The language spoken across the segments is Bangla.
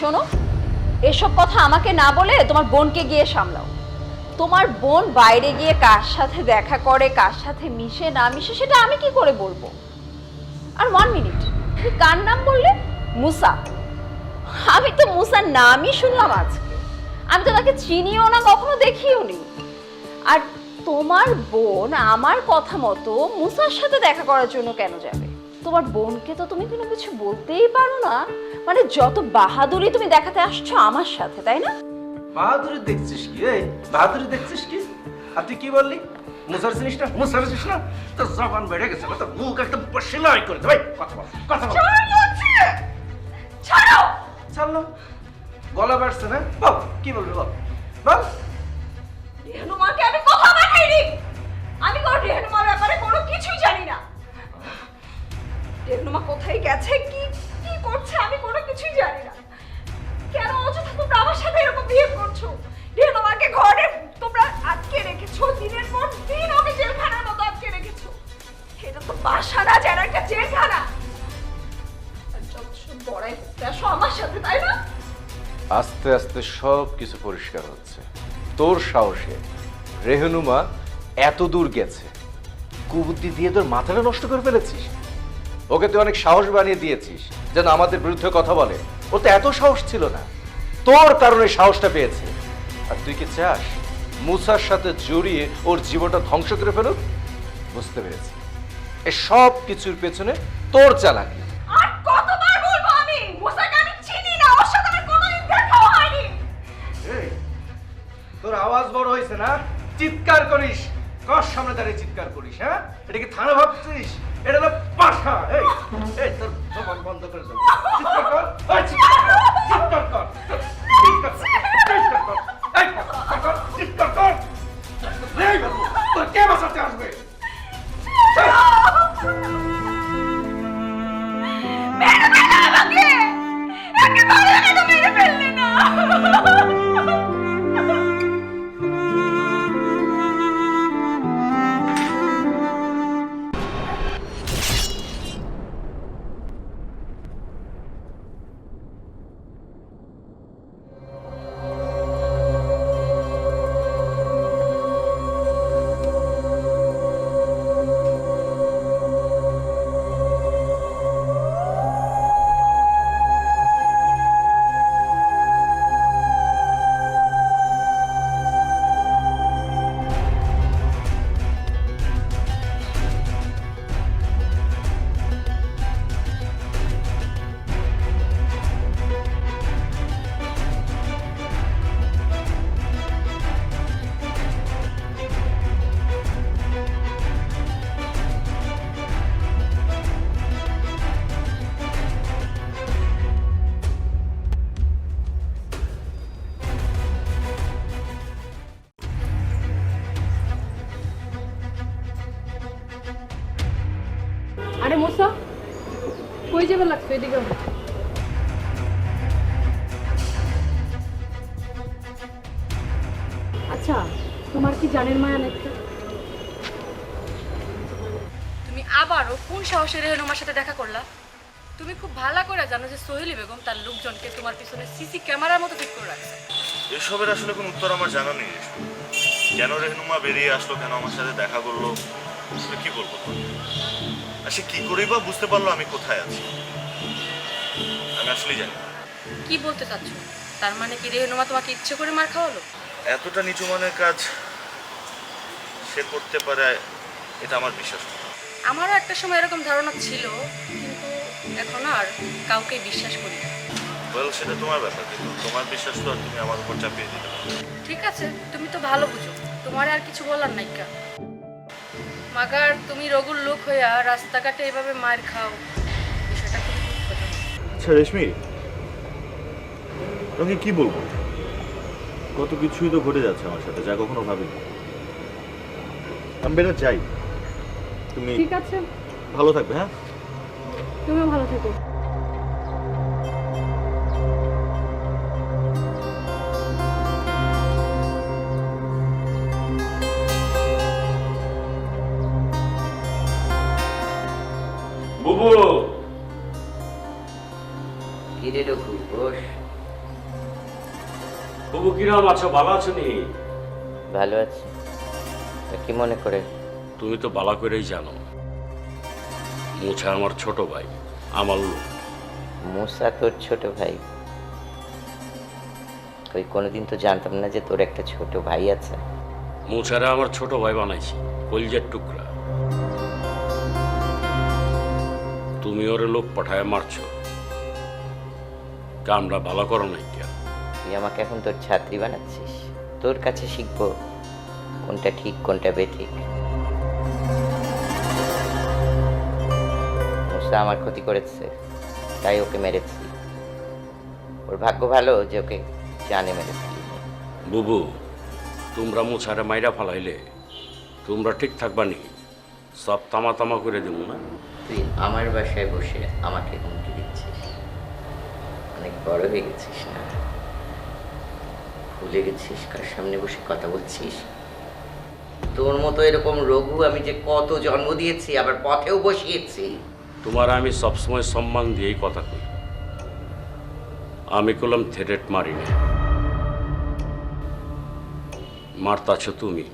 শোনো, এসব কথা আমাকে না বলে তোমার বোনকে গিয়ে সামলাও। তোমার বোন বাইরে গিয়ে কার সাথে দেখা করে, কার সাথে মিশে, না মিশে, সেটা আমি কি করে বলব? আর ওয়ান মিনিট তুমি কার নাম বললে? মুসা। আমি তো মুসার নামই শুনলাম আজকে। আমি তো তাকে চিনিও না, কখনো দেখিও নি। আর তোমার বোন আমার কথা মতো মুসার সাথে দেখা করার জন্য কেন যাবে? তোমার বোনকে তো তুমি কোনো কিছু বলতেই পারো না। মানে যত বাহাদুরি তুমি দেখাতে আসছো আমার সাথে তাই না? বাহাদুরি দেখছিস কি? এই বাহাদুরি দেখছিস কি? আর তুই কি বললি? মুসার চিনিস না মুসার চিনিস না। তোর জবান বেড়ে গেছে তোর মুখ একদম সেলাই করে ভাই কথা বল কথা বল। ছাড়ো ছাড়লো গলা বাড়ছে না? বল কি বলবি বল? বল। রেহনুমাকে আমি কথা পাঠাইনি। আমি কোনো রেহনুমার ব্যাপারে কোনো কিছুই জানি না। কোথায় গেছে? কি কি করছে? আমি কোনো কিছুই জানি না। কেন অযথা তোমরা আমার সাথে এরকম করছ? ঘরে তোমরা আটকে রেখেছো? দিনের পর দিন জেলখানার মতো আটকে রেখেছো। এটা তো বাসা না যেন একটা জেলখানা। আস্তে আস্তে সব কিছু পরিষ্কার হচ্ছে। তোর সাহসে রেহনুমা এত দূর গেছে। কুবুদ্ধি দিয়ে তোর মাথাটা নষ্ট করে ফেলেছিস? ওকে তুই অনেক সাহস বানিয়ে দিয়েছিস যেন আমাদের বিরুদ্ধে কথা বলে। ও তো এত সাহস ছিল না। তোর কারণে সাহসটা পেয়েছে। আর তুই কি চাস মুসার সাথে জড়িয়ে ওর জীবনটা ধ্বংস করে ফেলুক? বুঝতে পেরেছি। এ সব কিছুর পেছনে তোর চালাকি। আর কতবার বলব আমি মুসাকে আমি চিনি না ওর সাথে আমার কোনোদিন দেখাও হয়নি। এই, তোর আওয়াজ বড় হয়েছে না? চিৎকার করিস। কর সামনে দাঁড়িয়ে চিৎকার করিস হ্যাঁ? এটা কি থানা ভাবছিস? এটা হলো পাশা এই এই, তোর বন্ধ করে দে চিৎকার কর চিৎকার কর চিৎকার কর তোর কে মেরে ফেললে না। যাবে লাগতো এদিকে আচ্ছা তোমার কি জানের মায়া একটা তুমি আবারও কোন সাহসে রেহনুমার সাথে দেখা করলা? তুমি খুব ভালো করে জানো যে সোহেলি বেগম তার লোকজনকে তোমার পিছনে সিসি ক্যামেরার মতো ঠিক করে রাখছে। এসবের আসলে কোনো উত্তর আমার জানা নেই। কেন রেহনুমা বেরিয়ে আসলো কেন আমার সাথে দেখা করল? আসলে কি বলব? আর সে কি করেই বা বুঝতে পারল আমি কোথায় আছি আমি আসলেই জানি না। কি বলতে চাচ্ছ তার মানে কি রেহনুমা তোমাকে ইচ্ছে করে মার খাওয়ালো এতটা নিচু মানের কাজ সে করতে পারে এটা আমার বিশ্বাস না। আমারও একটা সময় এরকম ধারণা ছিল কিন্তু এখন আর কাউকে বিশ্বাস করি না Well, সেটা তোমার ব্যাপার কিন্তু তোমার বিশ্বাস তো আর তুমি আমার উপর চাপিয়ে দিতে পারো না। ঠিক আছে তুমি তো ভালো বুঝো তোমার আর কিছু বলার নাই কা মাগার তুমি রঘুর লোক হইয়া রাস্তাঘাটে এভাবে মার খাও। বিষয়টা খুব দুঃখজনক আচ্ছা রেশমি তোকে কি বলব? কত কিছুই তো ঘটে যাচ্ছে আমার সাথে যা কখনো ভাবিনি। আমি বেটা যাই। তুমি ঠিক আছে। ভালো থাকবে হ্যাঁ? তুমিও ভালো থেকো। তবু কিরম আছো ভালো আছো নি? ভালো আছি। কি মনে করে? তুমি তো বালা করেই জানো। মুছা আমার ছোট ভাই আমার লোক। মুসা তোর ছোট ভাই? ওই কোনোদিন তো জানতাম না যে তোর একটা ছোট ভাই আছে। মুছারে আমার ছোট ভাই বানাইছি কলজের টুকরা। তুমি ওরে লোক পাঠায় মারছো। কামরা ভালো করো নাই কেন? তুই আমাকে এখন তোর ছাত্রী বানাচ্ছিস। তোর কাছে শিখব কোনটা ঠিক কোনটা বেঠিক। মুসা আমার ক্ষতি করেছে তাই ওকে মেরেছি। ওর ভাগ্য ভালো যে ওকে জানে মেরেছি। বুবু তোমরা মুছারে মাইরা ফালাইলে তোমরা ঠিক থাকবা নি। সব তামা তামা করে দেবো না? তুই আমার বাসায় বসে আমাকে হুমকি দিচ্ছিস। অনেক বড় হয়ে গেছিস না? ভুলে গেছিস, কার সামনে বসে কথা বলছিস? তোর মতো এরকম রঘু আমি যে কত জন্ম দিয়েছি, আবার পথেও বসিয়েছি। তোমার আমি সবসময় সম্মান দিয়েই কথা কই। আমি করলাম থেরেট মারি না মারতাছ তুমি।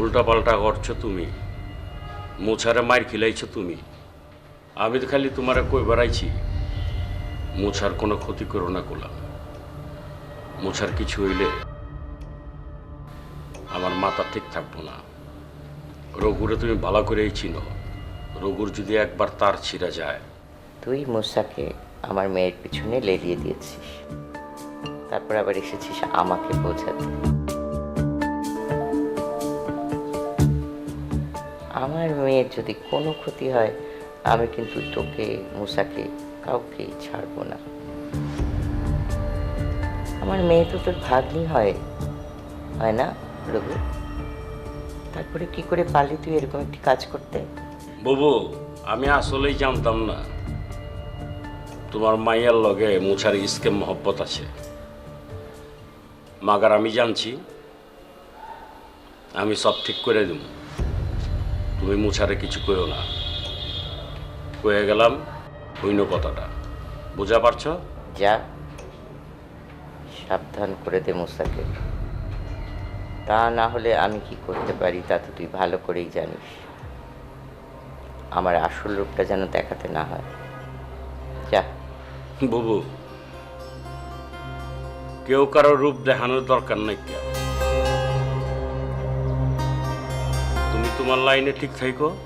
উল্টা পাল্টা করছ তুমি। মোছারে মার খিলাইছো তুমি। আমি তো খালি তোমারে কই বেড়াইছি মোছার কোনো ক্ষতি করো না করলাম মোছার কিছু হইলে আমার মাথা ঠিক থাকব না। রঘুরে তুমি ভালো করেই চিনো। রঘুর যদি একবার তার ছিঁড়া যায়। তুই মুসাকে আমার মেয়ের পিছনে লেলিয়ে দিয়েছিস। তারপর আবার এসেছিস আমাকে বোঝাতে। আমার মেয়ের যদি কোনো ক্ষতি হয়, আমি কিন্তু তোকে মুসাকে কাউকেই ছাড়বো না। আমার মেয়ে তো তোর ভাগ্নি হয়। হয় না রঘু? তারপরে কি করে পারলি তুই এরকম একটি কাজ করতে? বাবু আমি আসলেই জানতাম না। তোমার মাইয়ার লগে মুছার ইস্কেম মহব্বত আছে। মাগার আমি জানছি আমি সব ঠিক করে দেব। তুমি মুছারে কিছু কইও না। কয়ে গেলাম হইন কথাটা। বুঝা পারছ? যা। সাবধান করে দে মুসাকে। তা না হলে আমি কি করতে পারি তা তো তুই ভালো করেই জানিস। আমার আসল রূপটা যেন দেখাতে না হয়। যা। বুবু, কেউ কারও রূপ দেখানোর দরকার নাই কেউ। তুমি তোমার লাইনে ঠিক থাইকো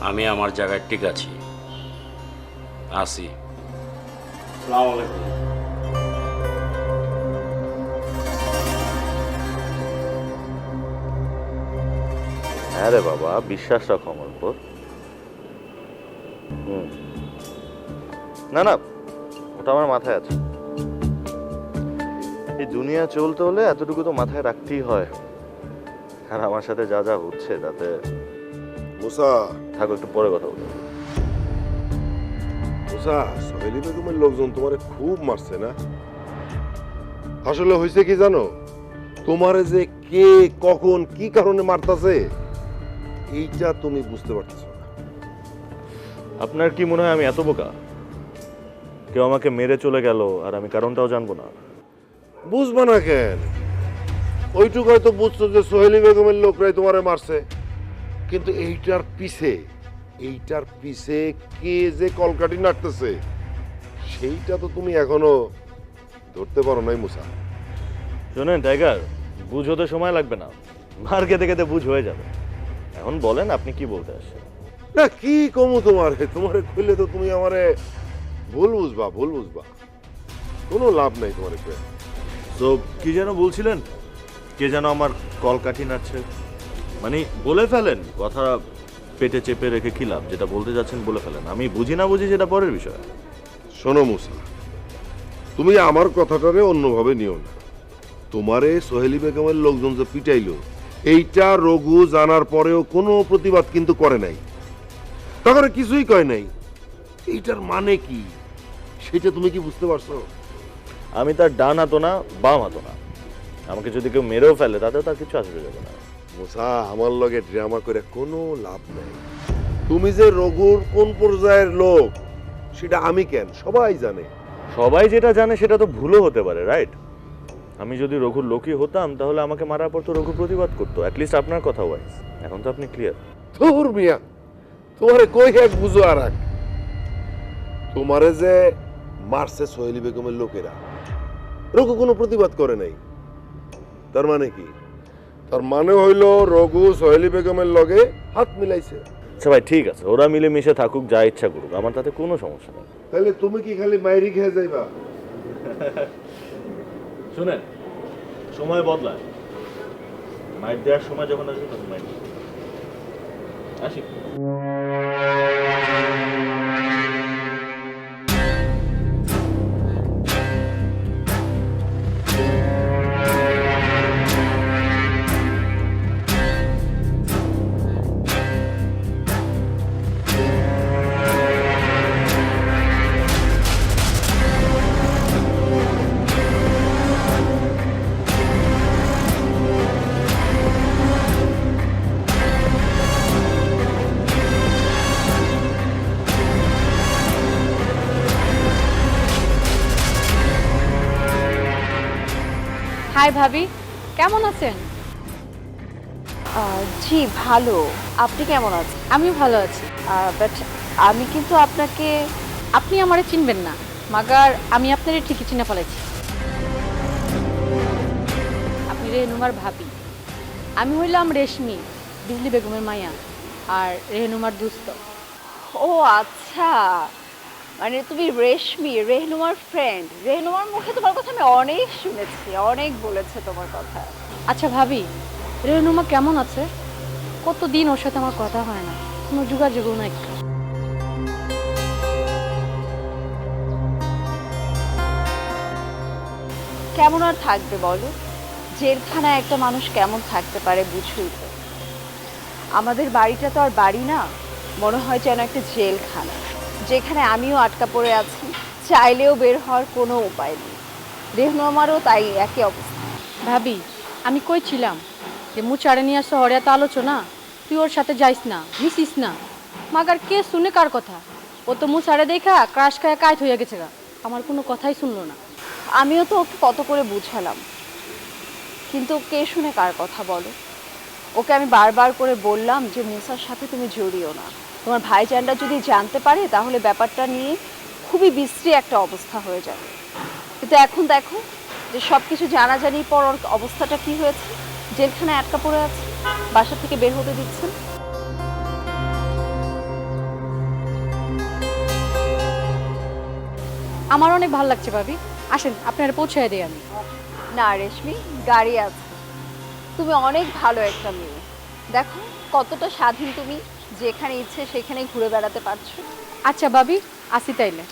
আমি আমার জায়গায় ঠিক আছি। আসি। সালাম আলাইকুম। হ্যাঁ রে বাবা বিশ্বাস রাখো আমার উপর। হুম। না না ওটা আমার মাথায় আছে। এই দুনিয়া চলতে হলে এতটুকু তো মাথায় রাখতেই হয়। আর আমার সাথে যা যা হচ্ছে তাতে মুসা। থাকো একটু পরে কথা বলব। মুসা সোহেলি বেগমের লোকজন তোমারে খুব মারছে না? আসলে হয়েছে কি জানো? তোমারে যে কে কখন কি কারণে মারতাছে? এইটা তুমি বুঝতে পারতেছো না। আপনার কি মনে হয় আমি এত বোকা? কেউ আমাকে মেরে চলে গেল আর আমি কারণটাও জানব না। বুঝব না কেন? ওইটুকু হয়তো বুঝছ যে সোহেলি বেগমের লোকরাই তোমারে মারছে। কিন্তু এইটার পিছে এইটার পিছে কে যে কলকাটি নাড়তেছে সেইটা তো তুমি এখনও ধরতে পারো নাই মুসা। শোনেন টাইগার বুঝ হতে সময় লাগবে না। মার খেতে খেতে বুঝ হয়ে যাবে। এখন বলেন আপনি কি বলতে আসছেন? না কি কমু তোমার? তোমারে খুললে তো তুমি আমারে ভুল বুঝবা ভুল বুঝবা। কোনো লাভ নাই তোমার তো কি যেন বলছিলেন? কে যেন আমার কলকাঠি নাড়ছে। মানে বলে ফেলেন কথা পেটে চেপে রেখে কি লাভ? যেটা বলতে যাচ্ছেন বলে ফেলেন। আমি বুঝি না বুঝি সেটা পরের বিষয়। শোনো মুসা তুমি আমার কথাটারে অন্যভাবে নিও না। তোমারে সোহেলি বেগমের লোকজন যে পিটাইলো এইটা রঘু জানার পরেও কোনো প্রতিবাদ কিন্তু করে নাই। তখন কিছুই কয় নাই। এইটার মানে কি? সেটা তুমি কি বুঝতে পারছ? আমি তার ডান হাতো না বাম হাতো না। আমাকে যদি কেউ মেরেও ফেলে তাতেও তার কিছু আসবে যাবে না। মুসা আমার লগে ড্রামা করে কোনো লাভ নেই। তুমি যে রঘুর কোন পর্যায়ের লোক সেটা আমি কেন? সবাই জানে। সবাই যেটা জানে সেটা তো ভুলও হতে পারে রাইট আমি যদি রঘুর লোকই হতাম তাহলে আমাকে মারার পর তো রঘু প্রতিবাদ করতো। অ্যাটলিস্ট আপনার কথা ওয়াইজ এখন তো আপনি ক্লিয়ার তোর মিয়া তোমারে কই এক বুঝো আর এক? তোমারে যে মারছে সোহেলি বেগমের লোকেরা রঘু কোনো প্রতিবাদ করে নাই। তার মানে কি? তার মানে হইল রঘু সোহেলি বেগমের লগে হাত মিলাইছে। আচ্ছা ভাই ঠিক আছে। ওরা মিলে মিশে থাকুক যা ইচ্ছা করুক। আমার তাতে কোনো সমস্যা নেই। তাহলে তুমি কি খালি মাইরি খেয়ে যাইবা? শুনেন সময় বদলায়। মাইট দেওয়ার সময় যখন আসবে তখন মাইট আসি। হাই ভাবি কেমন আছেন? জি ভালো। আপনি কেমন আছেন? আমিও ভালো আছি। বাট আমি কিন্তু আপনাকে আপনি আমারে চিনবেন না মাগার আমি আপনারে ঠিকই চিনে ফেলেছি। আপনি রেহনুমার ভাবি। আমি হইলাম রেশমি বিজলি বেগমের মাইয়া আর রেহনুমার দুস্থ ও আচ্ছা। মানে তুমি রেশমি রেহনুমার ফ্রেন্ড রেহনুমার মুখে তোমার কথা আমি অনেক শুনেছি অনেক বলেছে তোমার কথা। আচ্ছা ভাবি রেহনুমা কেমন আছে? কতদিন ওর সাথে আমার কথা হয় না? কোনো যোগাযোগও নাই কেমন আর থাকবে বলো? জেলখানায় একটা মানুষ কেমন থাকতে পারে বুঝুই তো। আমাদের বাড়িটা তো আর বাড়ি না মনে হয় যেন একটা জেলখানা। যেখানে আমিও আটকা পড়ে আছি চাইলেও বের হওয়ার কোনো উপায় নেই। রেহনু আমারও তাই একই অবস্থা। ভাবি আমি কই ছিলাম? যে মুচারে নিয়ে আসছে হরিয়া তো আলোচনা। তুই ওর সাথে যাইস না মিশিস না। মাগার কে শুনে কার কথা? ও তো মুচারে দেখা ক্রাশ খায় কায়ত হইয়া গেছে গা। আমার কোনো কথাই শুনলো না। আমিও তো ওকে কত করে বুঝালাম। কিন্তু কে শুনে কার কথা বলো? ওকে আমি বারবার করে বললাম যে মুসার সাথে তুমি জড়িও না। তোমার ভাইজানরা যদি জানতে পারে তাহলে ব্যাপারটা নিয়ে খুবই বিশ্রী একটা অবস্থা হয়ে যাবে কিন্তু এখন দেখো যে সব কিছু জানাজানির পর ওর অবস্থাটা কি হয়েছে। জেলখানায় আটকা পড়ে আছে বাসা থেকে বের হতে দিচ্ছেন। আমার অনেক ভালো লাগছে ভাবি। আসেন আপনার পৌঁছায় দিই আমি। না রেশমি গাড়ি আছে। তুমি অনেক ভালো একটা মেয়ে। দেখো কতটা স্বাধীন তুমি। যেখানে ইচ্ছে সেখানেই ঘুরে বেড়াতে পারছ। আচ্ছা বাবি আসি তাইলে।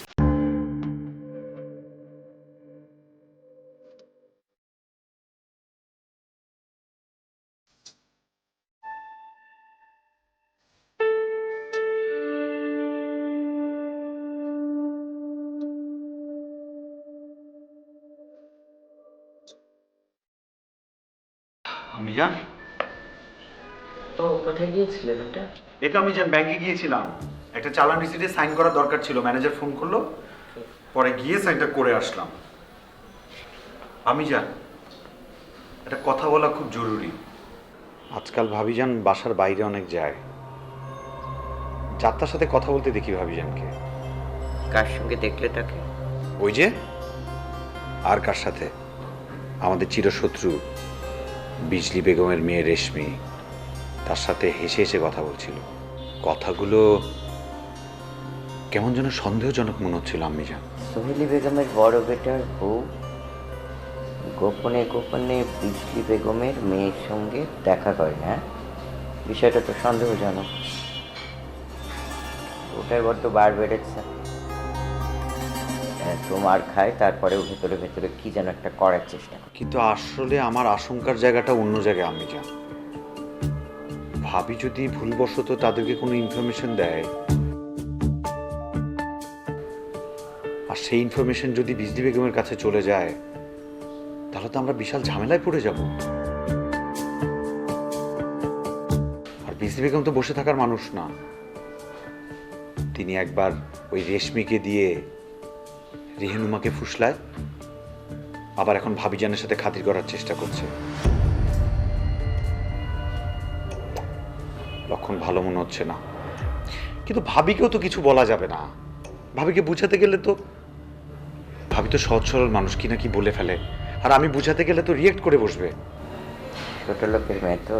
গিয়েছিলেন ওটা এটা আমি জান ব্যাংকে গিয়েছিলাম। একটা চালান রিসিটে সাইন করা দরকার ছিল ম্যানেজার ফোন করল। পরে গিয়ে সাইনটা করে আসলাম। আমি জান এটা কথা বলা খুব জরুরি। আজকাল ভাবিজান বাসার বাইরে অনেক যায়। যাত্রার সাথে কথা বলতে দেখি ভাবিজানকে কার সঙ্গে দেখলে তাকে? ওই যে আর কার সাথে? আমাদের চিরশত্রু বিজলি বেগমের মেয়ে রেশমি। তার সাথে হেসে হেসে কথা বলছিল। কথাগুলো কেমন যেন সন্দেহজনক মনে হচ্ছিল আমি জান সোহেলি বেগমের বড় বেটার বউ গোপনে গোপনে বিজলি বেগমের মেয়ের সঙ্গে দেখা করে না হ্যাঁ? বিষয়টা তো সন্দেহজনক। ওটার বড্ড বার বেড়েছে। হ্যাঁ, তোমার খায় তারপরে ভেতরে ভেতরে কি যেন একটা করার চেষ্টা কিন্তু আসলে আমার আশঙ্কার জায়গাটা অন্য জায়গায় আমি জান ভাবি যদি ভুলবশত তাদেরকে কোনো ইনফরমেশন দেয়। আর সেই ইনফরমেশন যদি বিজলি বেগমের কাছে চলে যায়, তাহলে তো আমরা বিশাল ঝামেলায় পড়ে যাব। আর বিজলি বেগম তো বসে থাকার মানুষ না। তিনি একবার ওই রেশমিকে দিয়ে রেহেনুমাকে ফুসলায়, আবার এখন ভাবিজানের সাথে খাতির করার চেষ্টা করছে। লক্ষণ ভালো মনে হচ্ছে না। কিন্তু ভাবিকেও তো কিছু বলা যাবে না। ভাবিকে বুঝাতে গেলে তো ভাবি তো সহজ সরল মানুষ, কি না কি বলে ফেলে। আর আমি বুঝাতে গেলে তো রিয়েক্ট করে বসবে। ছোট লোকের মেয়ে তো।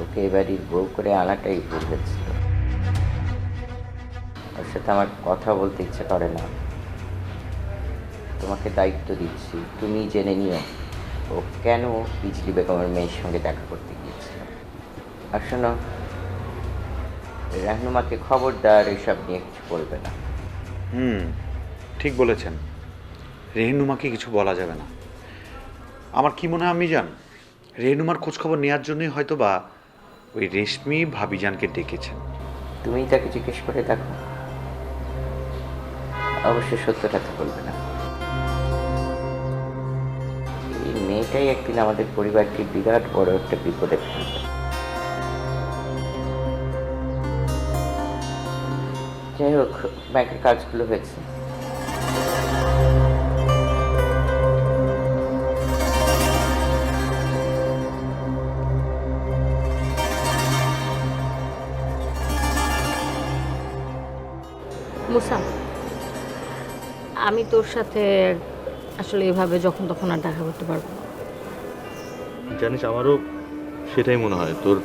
ওকে বাড়ির বউ করে আনাটাই ভুল হয়েছিল। ওর সাথে আমার কথা বলতে ইচ্ছে করে না। তোমাকে দায়িত্ব দিচ্ছি, তুমি জেনে নিও। ও কেন বিজলি বেগমের মেয়ের সঙ্গে দেখা করতে গিয়েছিল? আর শোনো রাহনুমাকে খবরদার এসব নিয়ে কিছু বলবে না। হুম ঠিক বলেছেন। রেহনুমাকে কিছু বলা যাবে না। আমার কি মনে হয় আমি জান রেহনুমার খোঁজখবর নেওয়ার জন্যই হয়তো বা ওই রেশমি ভাবিজানকে ডেকেছেন। তুমিই তাকে জিজ্ঞেস করে দেখো। অবশ্যই সত্যটা তো বলবে না। এই একদিন আমাদের পরিবারকে বিরাট বড় একটা বিপদে ফেলবে যাই হোক, ব্যাংকের কাজগুলো হয়েছে মুসা, আমি তোর সাথে আসলে এভাবে যখন তখন আর দেখা করতে পারব। জানিস আমারও সেটাই মনে হয়। তোর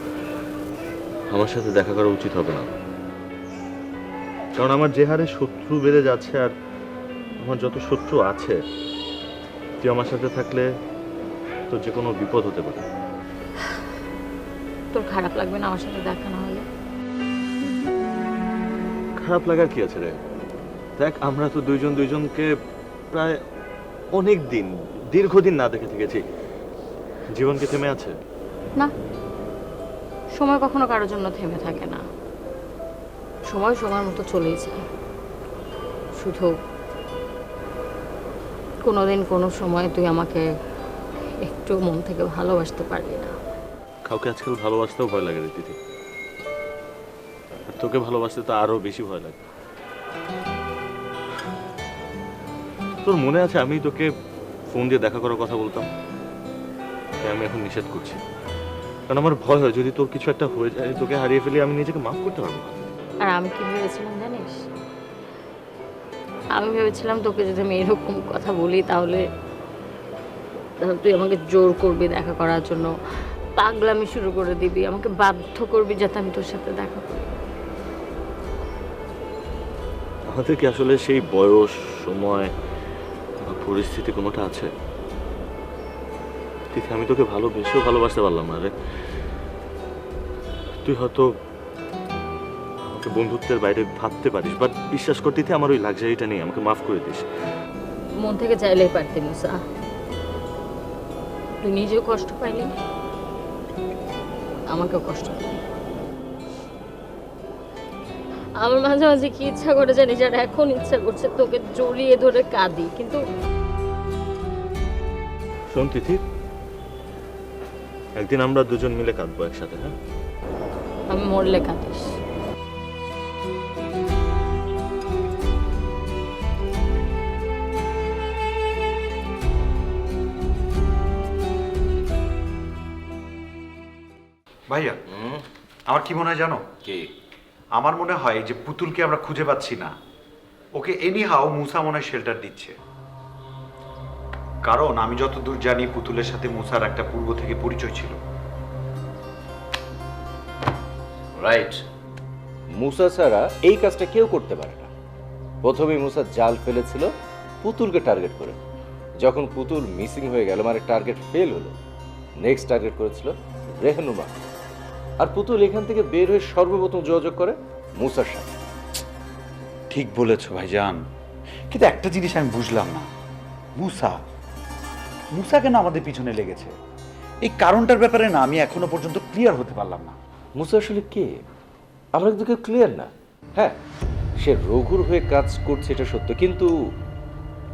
আমার সাথে দেখা করা উচিত হবে না। কারণ আমার যে হারে শত্রু বেড়ে যাচ্ছে আর আমার যত শত্রু আছে তুই আমার সাথে থাকলে তোর যে কোনো বিপদ হতে পারে। তোর খারাপ লাগবে না আমার সাথে দেখা না হলে? খারাপ লাগার কি আছে রে? দেখ আমরা তো দুইজন দুইজনকে প্রায় অনেক দিন দীর্ঘদিন না দেখে থেকেছি। জীবন কি থেমে আছে? না। সময় কখনো কারোর জন্য থেমে থাকে না। সময় সময়ের মতো চলেই যায়। শুধু কোনোদিন কোনো সময় তুই আমাকে একটু মন থেকে ভালোবাসতে পারলি না। কাউকে আজকাল ভালোবাসতেও ভয় লাগে দিদি আর তোকে ভালোবাসতে তো আরও বেশি ভয় লাগে। তোর মনে আছে আমি তোকে ফোন দিয়ে দেখা করার কথা বলতাম? তাই আমি এখন নিষেধ করছি। কারণ আমার ভয় হয় যদি তোর কিছু একটা হয়ে যায় তোকে হারিয়ে ফেলি আমি নিজেকে মাফ করতে পারব না। আর আমি কি ভেবেছিলাম জানিস? আমি ভেবেছিলাম তোকে যদি আমি এরকম কথা বলি তাহলে তাহলে তুই আমাকে জোর করবি দেখা করার জন্য। পাগলামি শুরু করে দিবি আমাকে বাধ্য করবি যাতে আমি তোর সাথে দেখা করি। আমাদের কি আসলে সেই বয়স সময় পরিস্থিতি কোনোটা আছে? তিথি আমি তোকে ভালোবেসেও ভালোবাসতে পারলাম না রে। তুই হয়তো আমাকে বন্ধুত্বের বাইরে ভাবতে পারিস বাট বিশ্বাস করতে আমার ওই লাক্সারিটা নেই আমাকে মাফ করে দিস। মন থেকে চাইলেই পারতি মুসা। তুই নিজেও কষ্ট পাইলি আমাকেও কষ্ট আমার মাঝে মাঝে কি ইচ্ছা করে জানিস আর এখন ইচ্ছা করছে তোকে জড়িয়ে ধরে কাঁদি কিন্তু শোন তিথি একদিন আমরা দুজন মিলে কাঁদবো একসাথে হ্যাঁ? আমি মরলে কাঁদিস। ভাইয়া আমার কি মনে হয় জানো? কি? আমার মনে হয় যে পুতুলকে আমরা খুঁজে পাচ্ছি না। ওকে এনি হাও মুসা মনে হয় শেল্টার দিচ্ছে। কারণ আমি যতদূর জানি পুতুলের সাথে মুসার একটা পূর্ব থেকে পরিচয় ছিল। রাইট মুসা ছাড়া এই কাজটা কেউ করতে পারে না। প্রথমে মুসা জাল ফেলেছিল পুতুলকে টার্গেট করে। যখন পুতুল মিসিং হয়ে গেল মানে টার্গেট ফেল হলো নেক্সট টার্গেট করেছিল রেহনুমা। আর পুতুল এখান থেকে বের হয়ে সর্বপ্রথম যোগাযোগ করে মুসার সাথে। ঠিক বলেছ ভাইজান। কিন্তু একটা জিনিস আমি বুঝলাম না। মুসা মুসা কেন আমাদের পিছনে লেগেছে? এই কারণটার ব্যাপারে না, আমি এখনও পর্যন্ত ক্লিয়ার হতে পারলাম না। মুসা আসলে কে? আমরা কেউ ক্লিয়ার না। হ্যাঁ সে রঘুর হয়ে কাজ করছে, এটা সত্য। কিন্তু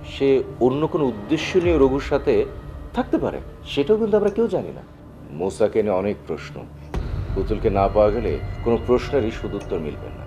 সে অন্য কোনো উদ্দেশ্য নিয়ে রঘুর সাথে থাকতে পারে? সেটাও কিন্তু আমরা কেউ জানি না। মুসাকে নিয়ে অনেক প্রশ্ন। পুতুলকে না পাওয়া গেলে কোনো প্রশ্নেরই সুদুত্তর মিলবে না।